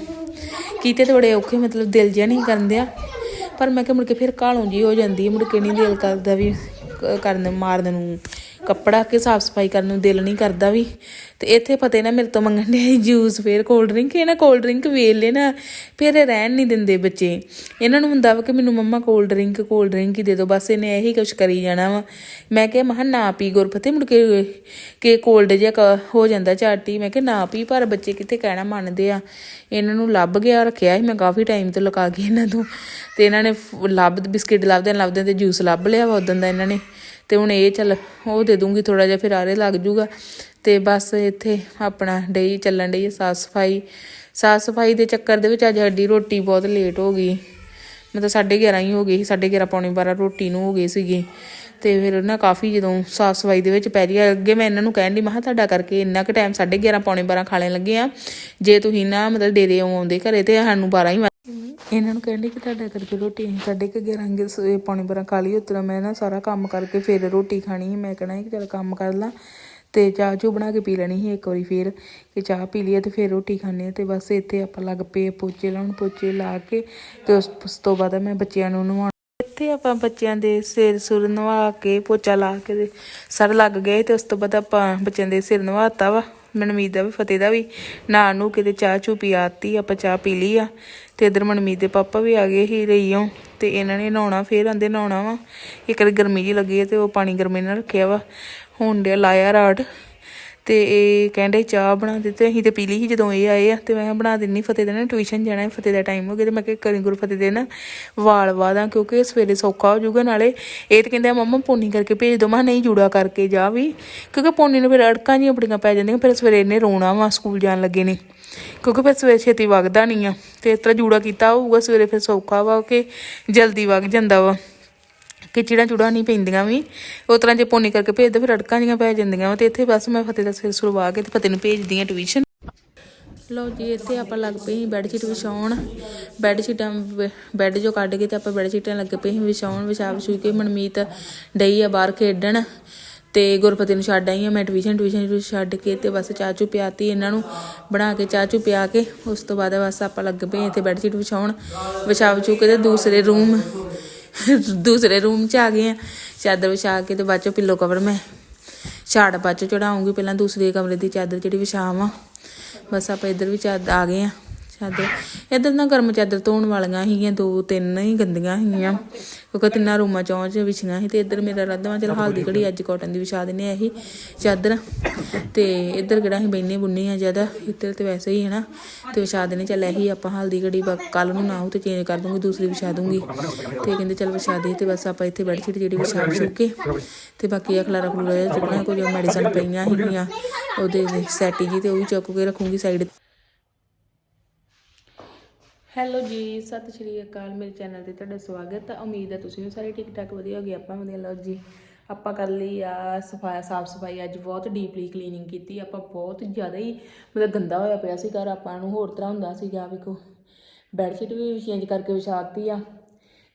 ਕੀਤੇ ਤੇ ਬੜੇ ਔਖੇ, ਮਤਲਬ ਦਿਲ ਜਿਹਾ ਨਹੀਂ ਕਰਨ ਦਿਆ, ਪਰ ਮੈਂ ਕਿਹਾ ਮੁੜ ਕੇ ਫਿਰ ਕਾਲੋਂ ਜੀ ਹੋ ਜਾਂਦੀ ਹੈ ਮੁੜ ਕੇ ਨਹੀਂ ਦਿਲ ਕਰਦਾ ਵੀ ਕਰਨ, ਮਾਰਨ ਨੂੰ। ਕੱਪੜਾ ਕੇ ਸਾਫ਼ ਸਫ਼ਾਈ ਕਰਨ ਨੂੰ ਦਿਲ ਨਹੀਂ ਕਰਦਾ ਵੀ। ਤੇ ਇੱਥੇ ਫਤਿਹ ਨਾ ਮੇਰੇ ਤੋਂ ਮੰਗਣ ਦੇ ਜੂਸ, ਫੇਰ ਕੋਲਡ ਡਰਿੰਕ ਇਹ ਨਾ ਕੋਲਡ ਡਰਿੰਕ ਵੇਲ ਲੈ ਨਾ ਫਿਰ ਇਹ ਰਹਿਣ ਨਹੀਂ ਦਿੰਦੇ ਬੱਚੇ। ਇਹਨਾਂ ਨੂੰ ਹੁੰਦਾ ਵਾ ਕਿ ਮੈਨੂੰ ਮੰਮਾ ਕੋਲਡ ਡਰਿੰਕ ਕੋਲਡ ਡਰਿੰਕ ਹੀ ਦੇ ਦਿਓ ਬਸ ਇਹਨੇ ਇਹੀ ਕੁਛ ਕਰੀ ਜਾਣਾ ਵਾ। ਮੈਂ ਕਿਹਾ ਮਹਾਂ ਨਾ ਪੀ ਗੁਰਫਤਿਹ ਮੁੜ ਕੇ ਕਿ ਕੋਲਡ ਜਿਹਾ ਕ- ਹੋ ਜਾਂਦਾ ਝਾਟੀ। ਮੈਂ ਕਿਹਾ, ਨਾ ਪੀ, ਪਰ ਬੱਚੇ ਕਿੱਥੇ ਕਹਿਣਾ ਮੰਨਦੇ ਆ। ਇਹਨਾਂ ਨੂੰ ਲੱਭ ਗਿਆ, ਰੱਖਿਆ ਸੀ ਮੈਂ ਕਾਫੀ ਟਾਈਮ ਤੋਂ ਲਗਾ ਕੇ ਇਹਨਾਂ ਤੋਂ ਤੇ ਇਹਨਾਂ ਨੇ ਫ- ਲੱਭ, ਬਿਸਕਿਟ ਲੱਭਦੇ ਲੱਭਦੇ ਤੇ ਜੂਸ ਲੱਭ ਲਿਆ ਵਾ ਉਦੋਂ ਦਾ ਇਹਨਾਂ ਨੇ। ਤੇ ਹੁਣ ਇਹ ਚੱਲ ਉਹ ਦੇ ਦੂੰਗੀ ਥੋੜਾ ਜਿਹਾ, ਫਿਰ ਆਰੇ ਲੱਗ ਜੂਗਾ। ਤੇ ਬਸ ਇੱਥੇ ਆਪਣਾ ਡਈ, ਚੱਲਣ ਡਈ ਸਾਫ਼ ਸਫ਼ਾਈ। ਸਾਫ਼ ਸਫ਼ਾਈ ਦੇ ਚੱਕਰ ਦੇ ਵਿੱਚ ਅੱਜ ਸਾਡੀ ਰੋਟੀ ਬਹੁਤ ਲੇਟ ਹੋ ਗਈ। ਮਤਲਬ 11:30 ਹੀ ਹੋ ਗਈ ਸੀ 11:30 ਪੌਣੇ 12 ਰੋਟੀ ਨੂੰ ਹੋ ਗਈ ਸੀਗੀ। ਤੇ ਫਿਰ ਨਾ ਕਾਫੀ ਜਦੋਂ ਸਾਫ਼ ਸਫ਼ਾਈ ਦੇ ਵਿੱਚ ਪੈ ਰਹੀ ਅੱਗੇ ਮੈਂ ਇਹਨਾਂ ਨੂੰ ਕਹਿਣ ਦੀ ਮੈਂ ਕਿਹਾ ਤੁਹਾਡਾ ਕਰਕੇ ਇੰਨਾ ਕੁ ਟਾਈਮ 11:30 ਪੌਣੇ 12 ਖਾ ਲੈਣ ਲੱਗੇ ਆ। ਜੇ ਤੁਸੀਂ ਨਾ ਮਤਲਬ ਡੇਰੇ ਆਉਂਦੇ ਘਰੇ ਤੇ ਸਾਨੂੰ 12 ਹੀ ਇਹਨਾਂ ਨੂੰ ਕਹਿੰਦੇ ਕਿ ਤੁਹਾਡਾ ਕਰਕੇ ਰੋਟੀ ਅਸੀਂ ਸਾਡੇ ਕਿ ਗਰਾਂਗੇ ਸਵੇ ਪੌਣੇ 12 ਕਾਲੀ ਲਈ ਉਤਰਾ ਮੈਂ ਨਾ ਸਾਰਾ ਕੰਮ ਕਰਕੇ ਫਿਰ ਰੋਟੀ ਖਾਣੀ ਸੀ। ਮੈਂ ਕਹਿਣਾ ਕਿ ਚਲ ਕੰਮ ਕਰ ਲਾਂ ਤੇ ਚਾਹ ਚੂ ਬਣਾ ਕੇ ਪੀ ਲੈਣੀ ਸੀ ਇੱਕ ਵਾਰੀ ਫਿਰ ਕਿ ਚਾਹ ਪੀ ਲਈਏ ਤੇ ਫਿਰ ਰੋਟੀ ਖਾਣੀ ਤੇ ਬਸ ਇੱਥੇ ਆਪਾਂ ਲੱਗ ਪਏ ਪੋਚੇ ਲਾਉਣ, ਪੋਚੇ ਲਾ ਕੇ ਤੇ ਉਸ ਤੋਂ ਬਾਅਦ ਮੈਂ ਬੱਚਿਆਂ ਨੂੰ ਨਵਾਉਣ ਇੱਥੇ ਆਪਾਂ ਬੱਚਿਆਂ ਦੇ ਸਿਰ ਸੁਰ ਨਵਾ ਕੇ ਪੋਚਾ ਲਾ ਕੇ ਤੇ ਸਰ ਲੱਗ ਗਏ ਤੇ ਉਸ ਤੋਂ ਬਾਅਦ ਆਪਾਂ ਬੱਚਿਆਂ ਦੇ ਸਿਰ ਨਵਾਤਾ ਵਾ। ਮਨਮੀਤ ਦਾ ਵੀ, ਫਤਿਹ ਦਾ ਵੀ। ਨਾ ਨੂੰ ਕਿਤੇ ਚਾਹ ਚੂ ਪਿਆਤੀ, ਆਪਾਂ ਚਾਹ ਪੀ ਲਈ ਆ। ਤੇ ਇਧਰ ਮਨਮੀਤ ਦੇ ਪਾਪਾ ਵੀ ਆ ਗਏ ਹੀ ਰਹੀਓ ਤੇ ਇਹਨਾਂ ਨੇ ਨਹਾਉਣਾ, ਫੇਰ ਆਂਦੇ ਨਹਾਉਣਾ ਵਾ। ਇੱਕ ਵਾਰੀ ਗਰਮੀ ਜੀ ਲੱਗੀ ਹੈ ਤੇ ਉਹ ਪਾਣੀ ਗਰਮੀ ਨਾਲ ਰੱਖਿਆ ਵਾ। ਹੁਣ ਦੇ ਲਾਇਆ ਰਾਡ ਤੇ ਇਹ ਕਹਿੰਦੇ ਚਾਹ ਬਣਾ ਦਿੱਤੇ ਅਸੀਂ ਤੇ ਪੀ ਲਈ ਸੀ ਜਦੋਂ ਇਹ ਆਏ ਆ ਤੇ ਮੈਂ ਕਿਹਾ ਬਣਾ ਦਿੰਨੀ ਫਤਿਹ ਦੇ ਨਾ ਟਿਊਸ਼ਨ ਜਾਣਾ ਹੈ ਫਤਿਹ ਦਾ ਟਾਈਮ ਹੋ ਗਿਆ ਤੇ ਮੈਂ ਕਿਹਾ ਕਰੀ ਗੁਰੂ ਫਤਿਹ ਦੇ ਨਾ ਵਾਲ ਵਾਦਾਂ ਕਿਉਂਕਿ ਸਵੇਰੇ ਸੌਖਾ ਹੋ ਜਾਊਗਾ, ਨਾਲੇ ਇਹ ਤੇ ਕਹਿੰਦੇ ਆ, ਮੰਮਾ ਪੋਨੀ ਕਰਕੇ ਭੇਜ ਦੋ, ਮੈਂ ਕਿਹਾ ਨਹੀਂ ਜੂੜਾ ਕਰਕੇ ਜਾ ਵੀ, ਕਿਉਂਕਿ ਪੋਨੀ ਨੂੰ ਫਿਰ ਅੜਕਾਂ ਜੀਆਂ ਬੜੀਆਂ ਪੈ ਜਾਂਦੀਆਂ, ਫਿਰ ਸਵੇਰੇ ਇਹਨੇ ਰੋਣਾ ਵਾ ਸਕੂਲ ਜਾਣ ਲੱਗੇ ਨੇ, ਕਿਉਂਕਿ ਫਿਰ ਸਵੇਰੇ ਛੇਤੀ ਵਗਦਾ ਨਹੀਂ ਆ, ਤੇ ਇਸ ਤਰ੍ਹਾਂ ਜੂੜਾ ਕੀਤਾ ਹੋਊਗਾ, ਸਵੇਰੇ ਫਿਰ ਸੌਖਾ ਵਾ ਕਿ ਜਲਦੀ ਵਗ ਜਾਂਦਾ ਵਾ। ਕਿ ਚਿੜਾ ਚੂੜਾਂ ਨਹੀਂ ਪੈਂਦੀਆਂ ਵੀ। ਉਸ ਤਰ੍ਹਾਂ ਜੇ ਪੋਨੀ ਕਰਕੇ ਭੇਜਦੇ ਫਿਰ ਅੜਕਾਂ ਜੀਆਂ ਪੈ ਜਾਂਦੀਆਂ ਵਾ ਤੇ ਇੱਥੇ ਬਸ ਮੈਂ ਫਤਿਹ ਦਾ ਸਿਰ ਸੁਲਵਾ ਕੇ ਤੇ ਫਤਿਹ ਨੂੰ ਭੇਜਦੀ ਆ ਟਿਊਸ਼ਨ ਲਓ ਜੀ, ਇੱਥੇ ਆਪਾਂ ਲੱਗ ਪਏ ਸੀ ਬੈੱਡ ਸ਼ੀਟ ਵਿਛਾਉਣ। ਬੈੱਡ ਸ਼ੀਟਾਂ ਬੈੱਡ ਜੋ ਕੱਢ ਕੇ ਤੇ ਆਪਾਂ ਬੈੱਡ ਸ਼ੀਟਾਂ ਲੱਗ ਪਏ ਸੀ ਵਿਛਾਉਣ, ਵਿਛਾ ਵਿਛੂ ਕੇ ਮਨਮੀਤ ਡਈ ਆ ਬਾਹਰ ਖੇਡਣ ਤੇ ਗੁਰਪਤੀ ਨੂੰ ਛੱਡ ਆਈ ਆ। ਮੈਂ ਟਿਊਸ਼ਨ ਟਿਊਸ਼ਨ ਛੱਡ ਕੇ ਤੇ ਬਸ ਚਾਹ ਚੂ ਪਿਆਤੀ ਇਹਨਾਂ ਨੂੰ ਬਣਾ ਕੇ ਚਾਹ ਚੂ ਪਿਆ ਕੇ। ਉਸ ਤੋਂ ਬਾਅਦ ਬਸ ਆਪਾਂ ਲੱਗ ਪਏ ਇੱਥੇ ਬੈੱਡ ਸ਼ੀਟ ਵਿਛਾਉਣ, ਵਿਛਾ ਵਿਛੂ ਕੇ ਤੇ ਦੂਸਰੇ ਰੂਮ (laughs) ਦੂਸਰੇ ਰੂਮ 'ਚ ਆ ਗਏ ਆ। ਚਾਦਰ ਵਿਛਾ ਕੇ ਤੇ ਬਾਅਦ ਚੋਂ ਪਿੱਲੋ ਕਵਰ ਮੈਂ ਝਾੜ ਬਾਅਦ ਚੋਂ ਚੜਾਉਂਗੀ ਪਹਿਲਾਂ ਦੂਸਰੇ ਕਮਰੇ ਦੀ ਚਾਦਰ ਜਿਹੜੀ ਵਿਛਾਵਾਂ। ਬਸ ਆਪਾਂ ਇੱਧਰ ਵੀ ਚਾਦਰ ਆ ਗਏ ਆ। ਚਾਦਰ ਇੱਧਰ ਨਾ ਗਰਮ ਚਾਦਰ ਧੋਣ ਵਾਲੀਆਂ ਸੀਗੀਆਂ, ਦੋ ਤਿੰਨ ਹੀ ਗੰਦੀਆਂ ਸੀਗੀਆਂ। ਕਿਉਂਕਿ ਤਿੰਨਾਂ ਰੂਮਾਂ ਚੋਂ ਚ ਵਿਛੀਆਂ ਸੀ ਤੇ ਇੱਧਰ ਮੇਰਾ ਰੱਧਵਾ ਚਲ ਹਾਲ ਦੀ ਘੜੀ ਅੱਜ ਕਾਟਨ ਦੀ ਵਿਛਾ ਦਿੰਨੇ ਆ ਇਹੀ ਚਾਦਰ। ਤੇ ਇੱਧਰ ਕਿਹੜਾ ਅਸੀਂ ਬੈਨੇ ਬੁੰਨੇ ਆ ਜ਼ਿਆਦਾ, ਇੱਧਰ ਤੇ ਵੈਸੇ ਹੀ ਹੈ ਨਾ ਤੇ ਵਿਛਾ ਦਿੰਨੇ ਚੱਲ ਇਹੀ ਆਪਾਂ ਹਲਦੀ ਘੜੀ ਕੱਲ ਨੂੰ ਨਾ ਹੋ ਤੇ ਚੇਂਜ ਕਰ ਦੂੰਗੀ, ਦੂਸਰੀ ਵਿਛਾ ਦੂੰਗੀ। ਤੇ ਕਹਿੰਦੇ ਚੱਲ ਵਿਛਾ ਦੇ ਤੇ ਬਸ ਆਪਾਂ ਇੱਥੇ ਬੈੱਡ ਸ਼ੀਟ ਜਿਹੜੀ ਵਿਛਾ ਚੁੱਕੇ ਤੇ ਬਾਕੀ ਆ ਖਲਾਰਾ ਖਲੂਰਾ ਜਿਹਾ ਚੁੱਕਣਾ ਕੋਈ ਮੈਡੀਸਨ ਪਈਆਂ ਸੀਗੀਆਂ, ਉਹਦੇ ਸੈਟੀ ਜੀ ਤੇ ਉਹ ਵੀ ਚੁੱਕ ਕੇ ਰੱਖੂੰਗੀ ਸਾਈਡ ਹੈਲੋ ਜੀ, ਸਤਿ ਸ਼੍ਰੀ ਅਕਾਲ। ਮੇਰੇ ਚੈਨਲ ਤੇ ਤੁਹਾਡਾ ਸਵਾਗਤ ਹੈ। ਉਮੀਦ ਹੈ ਤੁਸੀਂ ਵੀ ਸਾਰੇ ਠੀਕ ਠਾਕ ਵਧੀਆ ਹੋਗੇ। ਆਪਾਂ ਵਧੀਆ। ਲਓ ਜੀ, ਆਪਾਂ ਕਰ ਲਈ ਆ ਸਫ਼ਾਈ ਸਾਫ਼ ਸਫ਼ਾਈ ਅੱਜ ਬਹੁਤ ਡੀਪਲੀ ਕਲੀਨਿੰਗ ਕੀਤੀ। ਆਪਾਂ ਬਹੁਤ ਜ਼ਿਆਦਾ ਹੀ ਮਤਲਬ ਗੰਦਾ ਹੋਇਆ ਪਿਆ ਸੀ ਘਰ। ਆਪਾਂ ਨੂੰ ਹੋਰ ਤਰ੍ਹਾਂ ਹੁੰਦਾ ਸੀਗਾ। ਵੇਖੋ ਬੈੱਡ ਸ਼ੀਟ ਵੀ ਚੇਂਜ ਕਰਕੇ ਵਿਛਾਤੀ ਆ।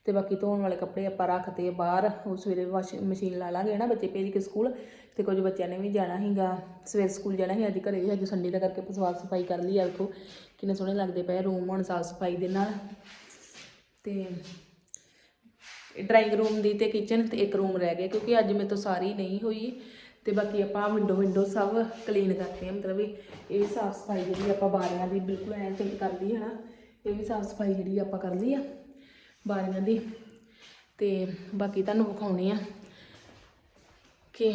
ਤੇ ਬਾਕੀ ਧੋਣ ਵਾਲੇ ਕੱਪੜੇ ਆਪਾਂ ਰੱਖਤੇ ਬਾਹਰ। ਉਹ ਸਵੇਰੇ ਵਾਸ਼ਿੰਗ ਮਸ਼ੀਨ ਲਾ ਲਾਂਗੇ ਨਾ ਬੱਚੇ ਭੇਜ ਕੇ ਸਕੂਲ। ਤੇ ਕੁਝ ਬੱਚਿਆਂ ਨੇ ਵੀ ਜਾਣਾ ਸੀਗਾ। ਸਵੇਰ ਸਕੂਲ ਜਾਣਾ ਸੀ, ਅੱਜ ਘਰੇ। ਵੀ ਅੱਜ ਸੰਡੇ ਦਾ ਕਰਕੇ ਆਪਾਂ ਸਾਫ਼ ਸਫ਼ਾਈ ਕਰ ਲਈ ਆ। ਵੇਖੋ ਕਿੰਨੇ ਸੋਹਣੇ ਲੱਗਦੇ ਪਏ ਰੂਮ ਹੁਣ ਸਾਫ਼ ਸਫ਼ਾਈ ਦੇ ਨਾਲ। ਤੇ ਡਰਾਇੰਗ ਰੂਮ ਦੀ ਤੇ ਕਿਚਨ ਤੇ ਇੱਕ ਰੂਮ ਰਹਿ ਗਿਆ, ਕਿਉਂਕਿ ਅੱਜ ਮੇਰੇ ਤੋਂ ਸਾਰੀ ਨਹੀਂ ਹੋਈ। ਤੇ ਬਾਕੀ ਆਪਾਂ ਵਿੰਡੋ ਵਿੰਡੋ ਸਭ ਕਲੀਨ ਕਰਦੇ ਆ, ਮਤਲਬ ਵੀ ਇਹ ਵੀ ਸਾਫ਼ ਸਫ਼ਾਈ ਜਿਹੜੀ ਆਪਾਂ ਬਾਰੀਆਂ ਦੀ ਬਿਲਕੁਲ ਐਂ ਚੈੱਕ ਕਰ ਲਈ ਹੈ ਨਾ ਇਹ ਵੀ ਸਾਫ਼ ਸਫ਼ਾਈ ਜਿਹੜੀ ਆਪਾਂ ਕਰ ਲਈ ਆ ਬਾਰੀਆਂ ਦੀ। ਤੇ ਬਾਕੀ ਤੁਹਾਨੂੰ ਵਿਖਾਉਣੀ ਆ ਕਿ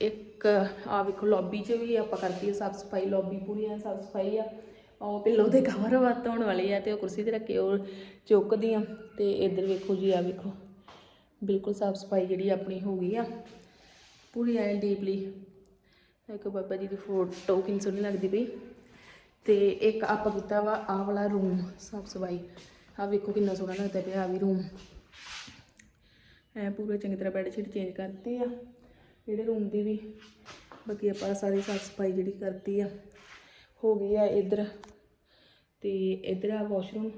ਇੱਕ ਆ ਵੇਖੋ ਲੌਬੀ 'ਚ ਵੀ ਆਪਾਂ ਕਰਦੀ ਹੈ ਸਾਫ਼ ਸਫ਼ਾਈ ਲੌਬੀ ਪੂਰੀ ਐ ਸਾਫ਼ ਸਫ਼ਾਈ ਆ। ਉਹ ਪਿੱਲੋ ਦੇ ਕਵਰ ਵਾ ਧੋਣ ਵਾਲੇ ਆ ਤੇ ਉਹ ਕੁਰਸੀ ਤੇ ਰੱਖੇ ਉਹ ਚੁੱਕਦੀ ਆ ਤੇ ਇੱਧਰ ਵੇਖੋ ਜੀ, ਆ ਵੇਖੋ। ਬਿਲਕੁਲ ਸਾਫ਼ ਸਫ਼ਾਈ ਜਿਹੜੀ ਆਪਣੀ ਹੋ ਗਈ ਆ। ਪੂਰੀ ਐ ਡੀਪਲੀ। ਇੱਕ ਬਾਬਾ ਜੀ ਦੀ ਫੋਟੋ ਕਿੰਨੀ ਸੋਹਣੀ ਲੱਗਦੀ ਪਈ। ਤੇ ਇੱਕ ਆਪਾਂ ਕੀਤਾ ਵਾ ਆਹ ਵਾਲਾ ਰੂਮ ਸਾਫ਼ ਸਫ਼ਾਈ। ਆ ਵੇਖੋ ਕਿੰਨਾ ਸੋਹਣਾ ਲੱਗਦਾ ਪਿਆ ਆ ਵੀ ਰੂਮ ਐ ਪੂਰੇ ਚੰਗੀ ਤਰ੍ਹਾਂ ਬੈੱਡ ਸ਼ੀਟ ਚੇਂਜ ਕਰਤੀ ਆ, ਜਿਹੜੇ ਰੂਮ ਦੀ ਵੀ। ਬਾਕੀ ਆਪਾਂ ਸਾਰੀ ਸਾਫ਼ ਸਫ਼ਾਈ ਜਿਹੜੀ ਕਰਤੀ ਆ, ਹੋ ਗਈ ਆ ਇੱਧਰ। ਤੇ ਇੱਧਰ ਆ ਵਾਸ਼ਰੂਮ।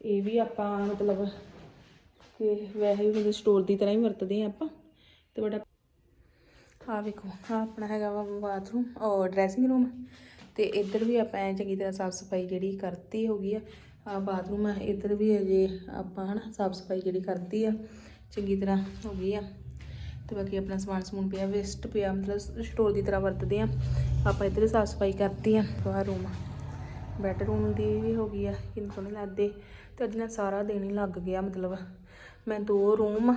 ਇਹ ਵੀ ਆਪਾਂ ਮਤਲਬ ਕਿ ਵੈਸੇ ਵੀ ਸਟੋਰ ਦੀ ਤਰ੍ਹਾਂ ਹੀ ਵਰਤਦੇ ਆ ਆਪਾਂ। ਤੇ ਬੜਾ ਆ ਵੇਖੋ ਆ ਆਪਣਾ ਹੈਗਾ ਵਾ ਬਾਥਰੂਮ ਔਰ ਡਰੈਸਿੰਗ ਰੂਮ ਤੇ ਇੱਧਰ ਵੀ ਆਪਾਂ ਚੰਗੀ ਤਰ੍ਹਾਂ ਸਾਫ਼ ਸਫ਼ਾਈ ਜਿਹੜੀ ਕਰਤੀ ਹੋ ਗਈ ਆ ਆ ਬਾਥਰੂਮ ਆ। ਇੱਧਰ ਵੀ ਅਜੇ ਆਪਾਂ ਹਨਾ ਸਾਫ਼ ਸਫ਼ਾਈ ਜਿਹੜੀ ਕਰਤੀ ਆ, ਚੰਗੀ ਤਰ੍ਹਾਂ ਹੋ ਗਈ ਆ। ਤੇ ਬਾਕੀ ਆਪਣਾ ਸਮਾਨ ਸਮੂਨ ਪਿਆ ਵੇਸਟ ਪਿਆ, ਮਤਲਬ ਸਟੋਰ ਦੀ ਤਰ੍ਹਾਂ ਵਰਤਦੇ ਆ। ਆਪਾਂ ਇੱਧਰ ਸਾਫ਼ ਸਫ਼ਾਈ ਕਰਤੀ ਆ ਬਾਹਰ ਰੂਮ ਬੈਡਰੂਮ ਦੀ ਵੀ ਹੋ ਗਈ ਆ, ਕਿੰਨੇ ਸੋਹਣੇ ਲੱਗਦੇ। ਤੇ ਅੱਜ ਨਾਲ ਸਾਰਾ ਦਿਨ ਹੀ ਲੱਗ ਗਿਆ, ਮਤਲਬ ਮੈਂ ਦੋ ਰੂਮ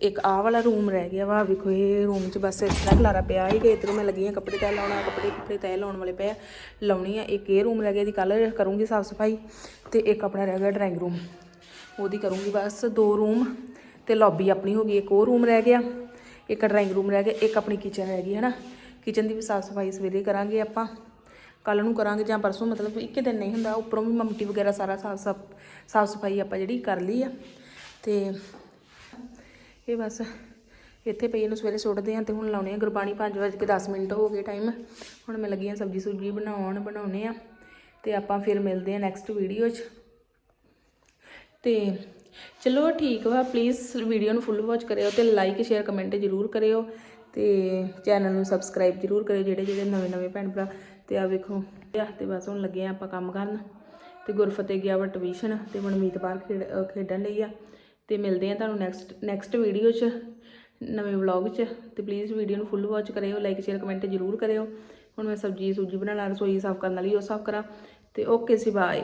ਇੱਕ ਆਹ ਵਾਲਾ ਰੂਮ ਰਹਿ ਗਿਆ ਵਾ ਵੇਖੋ ਇਹ ਰੂਮ 'ਚ ਬਸ ਇਸ ਤਰ੍ਹਾਂ ਖਲਾਰਾ ਪਿਆ ਹੀ ਕਿ ਇਧਰੋਂ ਮੈਂ ਲੱਗੀ ਆ, ਕੱਪੜੇ ਤੈ ਲਾਉਣਾ, ਕੱਪੜੇ ਕੱਪੜੇ ਤੈ ਲਾਉਣ ਵਾਲੇ ਪਏ ਲਾਉਣੀ ਆ ਇੱਕ ਇਹ ਰੂਮ ਰਹਿ ਗਿਆ ਦੀ ਕੱਲ ਕਰੂੰਗੀ ਸਾਫ਼ ਸਫ਼ਾਈ ਤੇ ਇੱਕ ਆਪਣਾ ਰਹਿ ਗਿਆ ਡਰਾਇੰਗ ਰੂਮ ਉਹਦੀ ਕਰੂੰਗੀ ਬਸ ਦੋ ਰੂਮ ਤੇ ਲੌਬੀ ਆਪਣੀ ਹੋ ਗਈ, ਇੱਕ ਉਹ ਰੂਮ ਰਹਿ ਗਿਆ, ਇੱਕ ਡਰਾਇੰਗ ਰੂਮ ਰਹਿ ਗਿਆ, ਇੱਕ ਆਪਣੀ ਕਿਚਨ ਰਹਿ ਗਈ ਹੈ ਨਾ ਕਿਚਨ ਦੀ ਵੀ ਸਾਫ਼ ਸਫ਼ਾਈ ਸਵੇਰੇ ਕਰਾਂਗੇ ਆਪਾਂ। ਕੱਲ ਨੂੰ ਕਰਾਂਗੇ ਜਾਂ ਪਰਸੋਂ, ਮਤਲਬ ਇੱਕੇ ਦਿਨ ਨਹੀਂ ਹੁੰਦਾ, ਉੱਪਰੋਂ ਵੀ ਮਮਟੀ ਵਗੈਰਾ ਸਾਰਾ ਸਾਫ਼ ਸਾਫ਼ ਸਾਫ਼ ਸਫ਼ਾਈ ਆਪਾਂ ਜਿਹੜੀ ਕਰ ਲਈ ਆ। ਤੇ ਇਹ ਬਸ ਇੱਥੇ ਪਈ ਇਹਨੂੰ ਸਵੇਰੇ ਸੁੱਟਦੇ ਆ ਤੇ ਹੁਣ ਲਾਉਣੇ ਆ ਗੁਰਬਾਣੀ 5 ਵਜੇ ਕੇ 10 ਮਿੰਟ ਹੋ ਗਏ ਟਾਈਮ ਹੁਣ ਮੈਂ ਲੱਗੀ ਆ ਸਬਜੀ ਸੁਬਜੀ ਬਣਾਉਣ, ਬਣਾਉਣੇ ਆ। ਤੇ ਆਪਾਂ ਫਿਰ ਮਿਲਦੇ ਆ ਨੈਕਸਟ ਵੀਡੀਓ 'ਚ। ਤੇ ਚਲੋ ਠੀਕ ਵਾ ਪਲੀਜ਼ ਵੀਡੀਓ ਨੂੰ ਫੁੱਲ ਵਾਚ ਕਰਿਓ ਤੇ ਲਾਈਕ ਸ਼ੇਅਰ ਕਮੈਂਟ ਜ਼ਰੂਰ ਕਰਿਓ। ਤੇ ਚੈਨਲ ਨੂੰ ਸਬਸਕ੍ਰਾਈਬ ਜ਼ਰੂਰ ਕਰਿਓ, ਜਿਹੜੇ ਜਿਹੜੇ ਨਵੇਂ ਨਵੇਂ ਭੈਣ ਭਰਾ ਤੇ ਆ ਵੇਖੋ ਆ ਤੇ ਬਸ ਹੁਣ ਲੱਗੇ ਆ ਆਪਾਂ ਕੰਮ ਕਰਨ ਤੇ ਗੁਰਫਤੇ ਗਿਆ ਵਾ ਟਿਊਸ਼ਨ ਤੇ ਮਨਮੀਤ ਬਾਹਰ ਖੇਡ ਖੇਡਣ ਲਈ ਆ ਤੇ ਮਿਲਦੇ ਆ ਤੁਹਾਨੂੰ ਨੈਕਸਟ ਨੈਕਸਟ ਵੀਡੀਓ 'ਚ, ਨਵੇਂ ਵਲੌਗ 'ਚ ਤੇ ਪਲੀਜ਼ ਵੀਡੀਓ ਨੂੰ ਫੁੱਲ ਵਾਚ ਕਰਿਓ ਲਾਈਕ ਸ਼ੇਅਰ ਕਮੈਂਟ ਜ਼ਰੂਰ ਕਰਿਓ। ਹੁਣ ਮੈਂ ਸਬਜੀ ਸੂਜੀ ਬਣਾਉਣਾ, ਰਸੋਈ ਸਾਫ਼ ਕਰਨ ਵਾਲੀ ਉਹ ਸਾਫ਼ ਕਰਾਂ ਤੇ ਓਕੇ ਸੀ ਬਾਏ